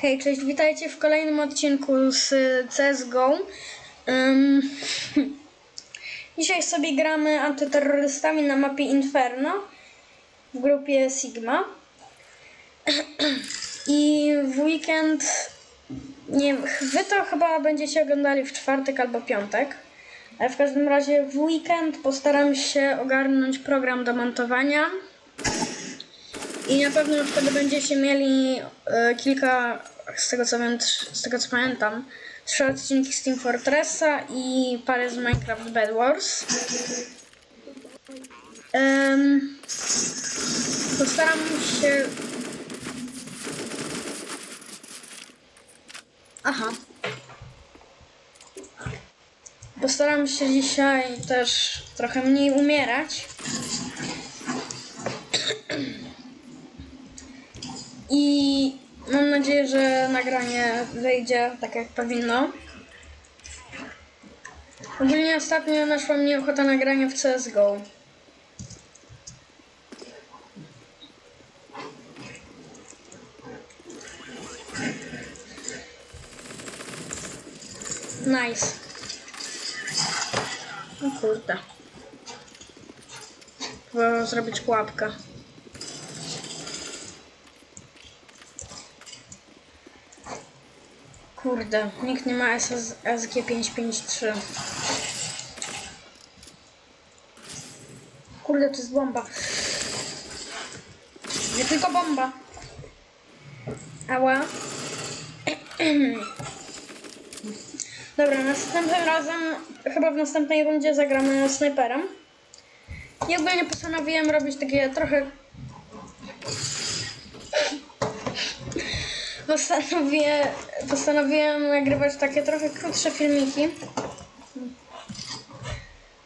Hej, cześć, witajcie w kolejnym odcinku z CSGO. Ym, dzisiaj sobie gramy antyterrorystami na mapie Inferno w grupie Sigma. I w weekend, nie wiem, wy to chyba będziecie oglądali w czwartek albo piątek. Ale w każdym razie w weekend postaram się ogarnąć program do montowania. I na pewno wtedy będziecie mieli e, kilka, z tego co wiem, z tego co pamiętam, trzy odcinki z Team Fortressa i parę z Minecraft Bed Wars. Postaram się... Aha. Postaram się dzisiaj też trochę mniej umierać. I mam nadzieję, że nagranie wyjdzie tak jak powinno. Ogólnie ostatnio naszła mnie ochota nagrania w CSGO. Nice. Kurde. Trzeba zrobić pułapkę. Kurde, nikt nie ma SS, SG553. Kurde, to jest bomba. Nie tylko bomba. Ała. Dobra, następnym razem, chyba w następnej rundzie zagramy snajperem. I ogólnie postanowiłem robić takie trochę postanowię, postanowiłem nagrywać takie trochę krótsze filmiki.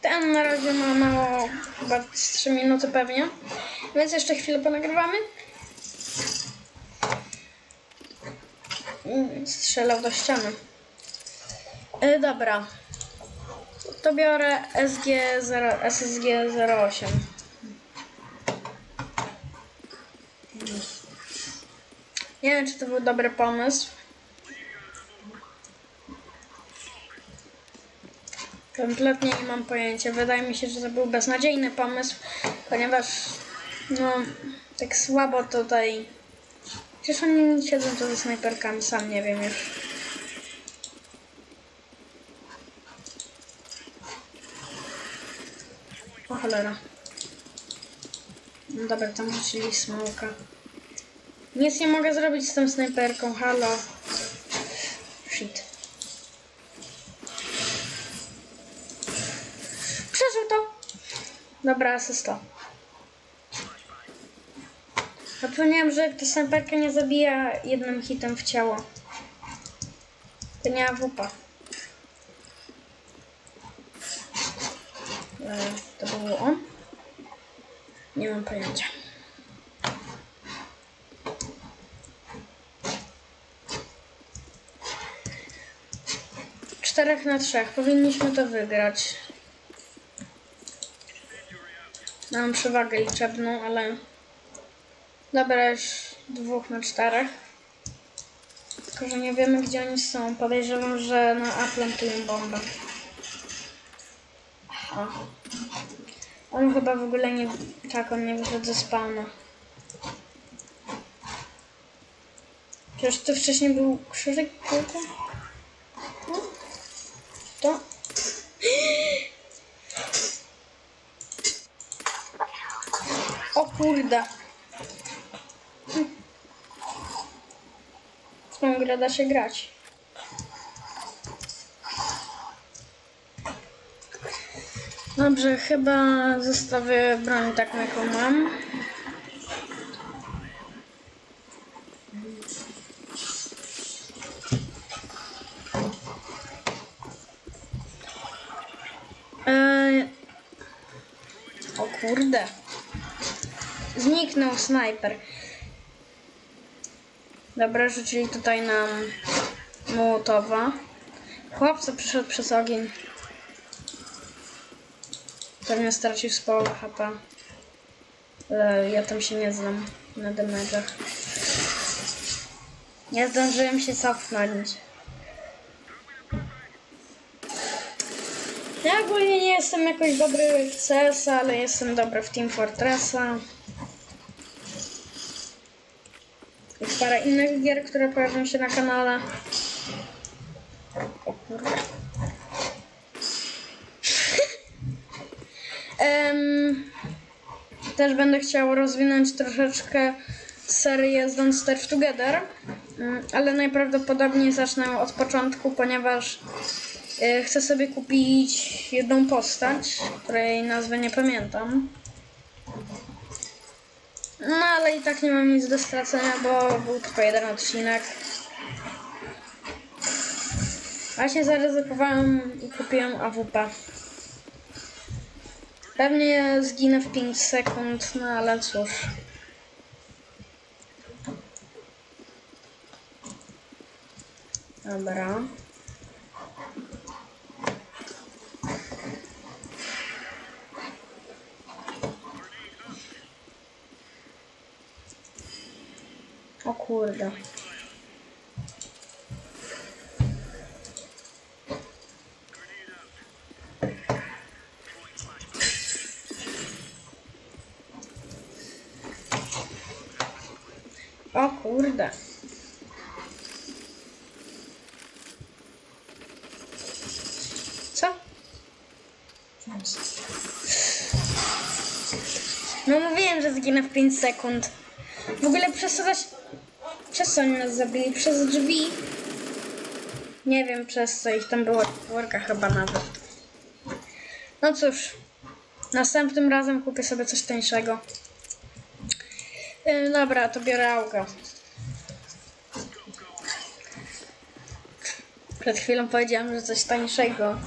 Ten na razie ma mało, chyba 3 minuty pewnie, więc jeszcze chwilę ponagrywamy. Mm, strzelał do ściany. E, dobra, to biorę SG0, SSG08. Nie wiem, czy to był dobry pomysł. Kompletnie nie mam pojęcia. Wydaje mi się, że to był beznadziejny pomysł, ponieważ no tak słabo tutaj. Przecież oni siedzą tu ze snajperkami, sam nie wiem już. O cholera. No dobra, tam rzucili smoka. Nic nie mogę zrobić z tą snajperką, halo. Shit. Przeżył to. Dobra, asysta. Zapomniałem, że ta snajperka nie zabija jednym hitem w ciało. To nie AWP. E, to było on? Nie mam pojęcia. Czterech na trzech. Powinniśmy to wygrać. Mam przewagę liczebną, ale... Dobra, już dwóch na czterech. Tylko, że nie wiemy, gdzie oni są. Podejrzewam, że na A plantują bombę. O. On chyba w ogóle nie... Tak, on nie wyszedł ze spawna. Przecież to wcześniej był krzyżyk? No. To... Hm. W tą grę da się grać. Dobrze, chyba zostawię broń taką, jaką mam. Eee... O kurde. Zniknął snajper. Dobra, rzucili tutaj nam Mołotowa. Chłopca przyszedł przez ogień. Pewnie stracił z połowę HP. Ale ja tam się nie znam na damage'ach. Nie zdążyłem się cofnąć. Ja ogólnie nie jestem jakoś dobry w CS, ale jestem dobry w Team Fortressa. Jest parę innych gier, które pojawią się na kanale. Em, też będę chciał rozwinąć troszeczkę serię z Don't Starve Together, mm, ale najprawdopodobniej zacznę od początku, ponieważ y, chcę sobie kupić jedną postać, której nazwy nie pamiętam. No ale i tak nie mam nic do stracenia, bo był tylko jeden odcinek. Właśnie zaryzykowałem i kupiłem AWP. Pewnie zginę w 5 sekund, no ale cóż. Dobra. O kurde. O kurde. Co? No mówiłem, że zginę w 5 sekund. W ogóle zaś- przez co oni nas zabili? Przez drzwi? Nie wiem przez co ich tam było. Worka chyba nawet. No cóż. Następnym razem kupię sobie coś tańszego. Yy, dobra, to biorę auga. Przed chwilą powiedziałam, że coś tańszego.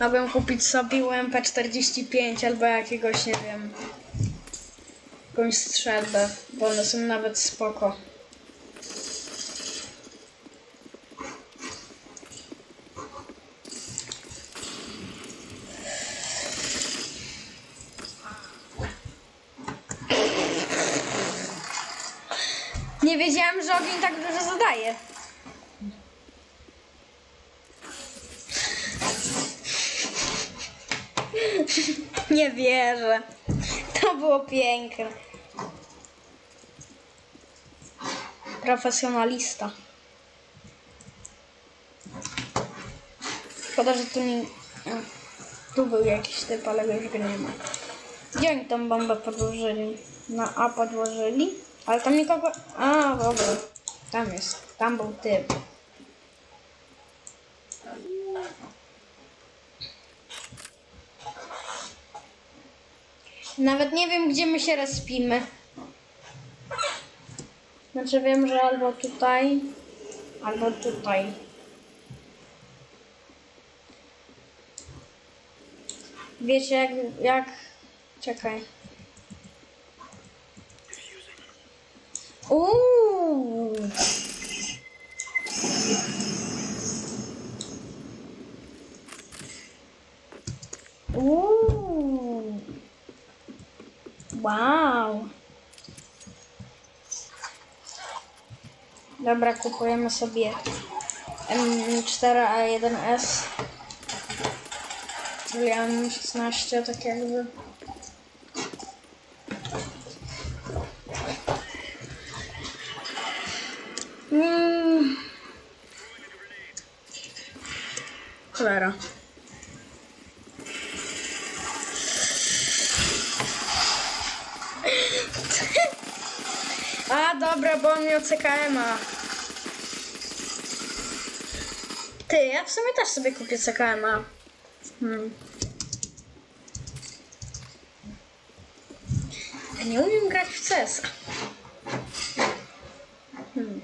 Mogłem kupić sobie UMP45 albo jakiegoś, nie wiem, jakąś strzelbę, bo one są nawet spoko. Nie wiedziałam, że ogień tak dużo zadaje. Nie wierzę. To było piękne. Profesjonalista. Szkoda, że tu nie... Tu był jakiś typ, ale już go nie ma. Gdzie oni tą bombę podłożyli? Na A podłożyli? Ale tam nikogo... A, dobra. Tam jest. Tam był typ. Nawet nie wiem, gdzie my się respimy. Znaczy wiem, że albo tutaj, albo tutaj. Wiecie jak, jak... Czekaj. Uuu. Uuu. Wow. Dobra, kupujemy sobie M4A1S. Czyli M16, tak jakby. Mm. Cholera. A, dobra, bo on miał CKM-a. Ty, ja w sumie też sobie kupię CKM-a. Hmm. Ja nie umiem grać w CS. Hmm.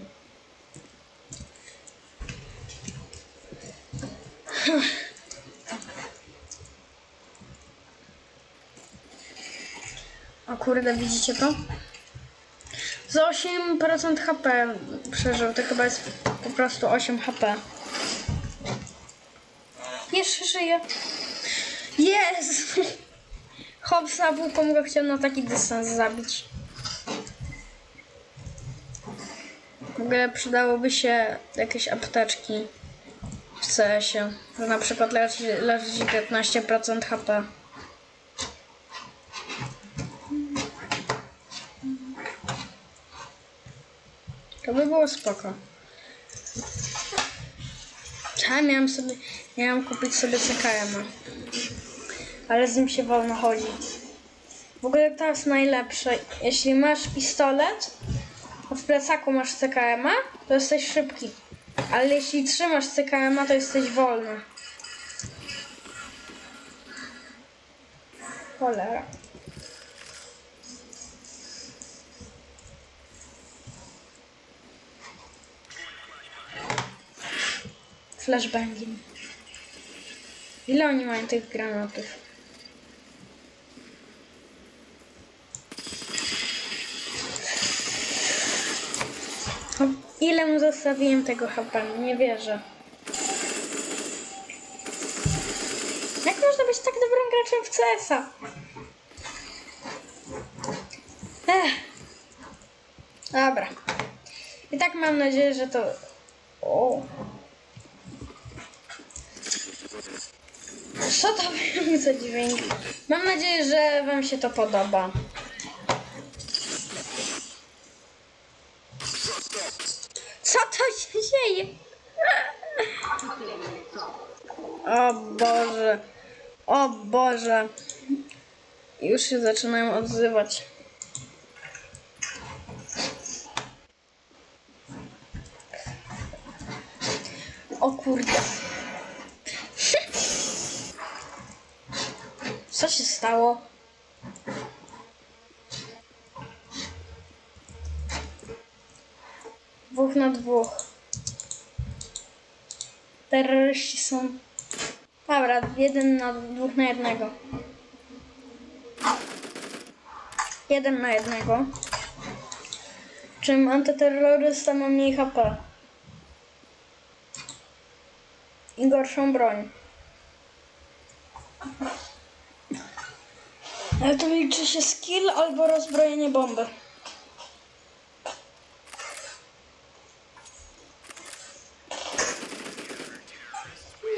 O kurde, widzicie to? Za 8% HP przeżył, to chyba jest po prostu 8 HP. Żyje. Jest! Hop z AWP go chciał na taki dystans zabić. ogóle przydałoby się jakieś apteczki w CS-ie. Na przykład ci 15% HP. To by było spoko. Ja miałem sobie, miałem kupić sobie CKM-a. Ale z nim się wolno chodzi. W ogóle to jest najlepsze. Jeśli masz pistolet, a w plecaku masz CKM-a, to jesteś szybki. Ale jeśli trzymasz CKM-a, to jesteś wolny. Cholera. Flashbangiem. Ile oni mają tych granatów? Ile mu zostawiłem tego HP? Nie wierzę. Jak można być tak dobrym graczem w CS-a? Dobra. I tak mam nadzieję, że to... O. Co to był za dźwięk? Mam nadzieję, że Wam się to podoba. Co to się dzieje? O Boże. O Boże. Już się zaczynają odzywać. O kurde. Co się stało? Dwóch na dwóch. Terroryści są. Dobra, jeden na dwóch na jednego. Jeden na jednego. Czym antyterrorysta ma mniej HP. I gorszą broń. Ale to liczy się skill albo rozbrojenie bomby.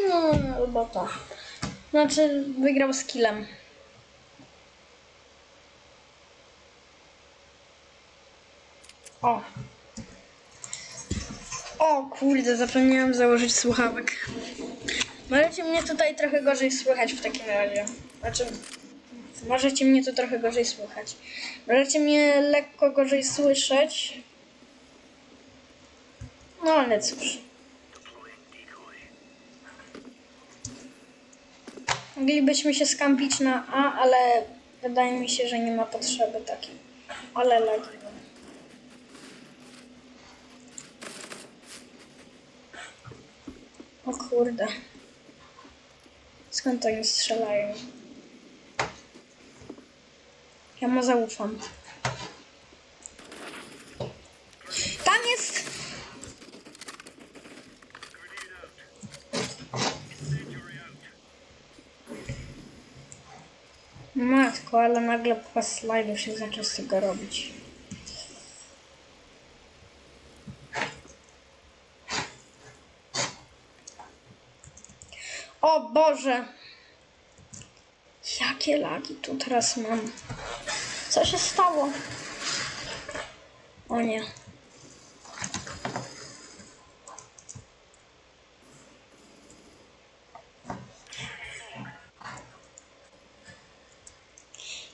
No, albo to. Znaczy, wygrał skillem. O. O kurde, zapomniałam założyć słuchawek. Możecie mnie tutaj trochę gorzej słychać w takim razie. Znaczy, możecie mnie tu trochę gorzej słychać. Możecie mnie lekko gorzej słyszeć. No ale cóż. Moglibyśmy się skampić na A, ale wydaje mi się, że nie ma potrzeby takiej. Ale lagi. O kurde. Skąd oni strzelają? Ja mu zaufam. Tam jest! Matko, ale nagle po slajdów się zaczął z tego robić. O Boże! Jakie lagi tu teraz mam? Co się stało? O nie.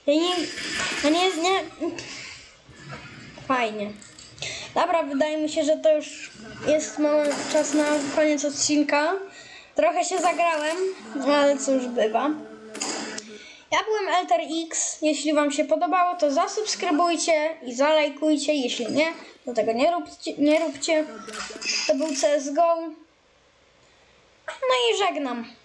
Ja nie, ja nie, nie... Fajnie. Dobra, wydaje mi się, że to już jest czas na koniec odcinka. Trochę się zagrałem, ale cóż bywa. Ja byłem Elter X. Jeśli Wam się podobało, to zasubskrybujcie i zalajkujcie. Jeśli nie, to tego nie róbcie. Nie róbcie. To był CSGO. No i żegnam.